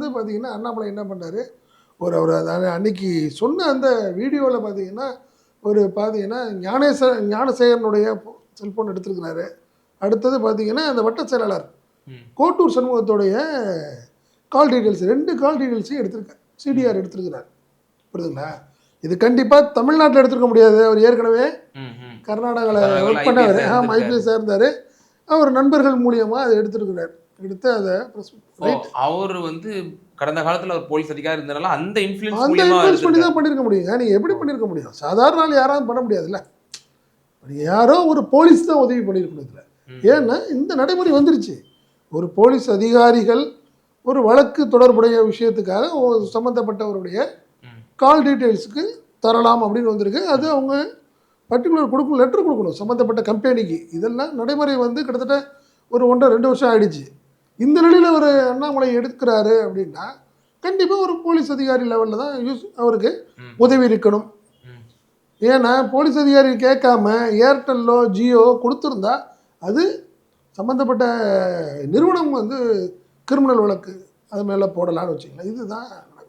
வந்து பார்த்தீங்கன்னா அண்ணாமலை என்ன பண்ணாரு? ஒரு அவர் அன்னைக்கு சொன்ன அந்த வீடியோவில் பார்த்தீங்கன்னா ஒரு பார்த்தீங்கன்னா ஞானேச ஞானசேகரனுடைய செல்ஃபோன் எடுத்திருக்கிறாரு. அடுத்தது பார்த்தீங்கன்னா அந்த வட்ட செயலாளர். கோட்டூர் சண்முகத்துடைய கால் டீட்டெயில்ஸ் ரெண்டு கால் டீட்டெயில்ஸையும் எடுத்திருக்கார். சிடிஆர் எடுத்திருக்கிறார். புரியுதுங்களா? இது கண்டிப்பாக தமிழ்நாட்டில் எடுத்திருக்க முடியாது. அவர் ஏற்கனவே. கர்நாடகாவில் கர்நாடகால ஒர்க் பண்ணவர். ஆமாம் ஐபிஎஸ் இருந்தார் அவர் நண்பர்கள் மூலியமாக அதை எடுத்திருக்கிறார். எடுத்து அதை அவர் வந்து கடந்த காலத்துல ஒரு போலீஸ் அதிகாரி இருந்தனால அந்த இன்ஃபுளுன்ஸ் அந்த இன்வெஸ்ட் பண்ணி. தான் பண்ணியிருக்க முடியுங்க நீங்கள் எப்படி பண்ணியிருக்க முடியும்? சாதாரண ஆள் யாராவது பண்ண முடியாதுல்ல. யாரோ ஒரு போலீஸ் தான் உதவி பண்ணியிருக்கணும் இதில். ஏன்னா இந்த நடைமுறை வந்துருச்சு. ஒரு போலீஸ் அதிகாரிகள் ஒரு வழக்கு தொடர்புடைய விஷயத்துக்காக சம்மந்தப்பட்டவருடைய. கால் டீட்டெயில்ஸுக்கு தரலாம் அப்படின்னு வந்திருக்கு. அது அவங்க பர்டிகுலர் கொடுக்கணும் லெட்டர் கொடுக்கணும் சம்மந்தப்பட்ட கம்பெனிக்கு இதெல்லாம் நடைமுறை வந்து கிட்டத்தட்ட ஒரு ஒன்றரை ரெண்டு வருஷம் ஆயிடுச்சு இந்த நிலையில் ஒரு அண்ணாமலை எடுக்கிறாரு அப்படின்னா கண்டிப்பாக ஒரு போலீஸ் அதிகாரி லெவலில் தான் யூஸ் அவருக்கு. உதவி இருக்கணும். ஏன்னா போலீஸ் அதிகாரி கேட்காம ஏர்டெல்லோ ஜியோ கொடுத்துருந்தா அது சம்மந்தப்பட்ட நிறுவனம் வந்து கிரிமினல் வழக்கு அது மேலே போடலாம்னு வச்சுக்கலாம் இதுதான்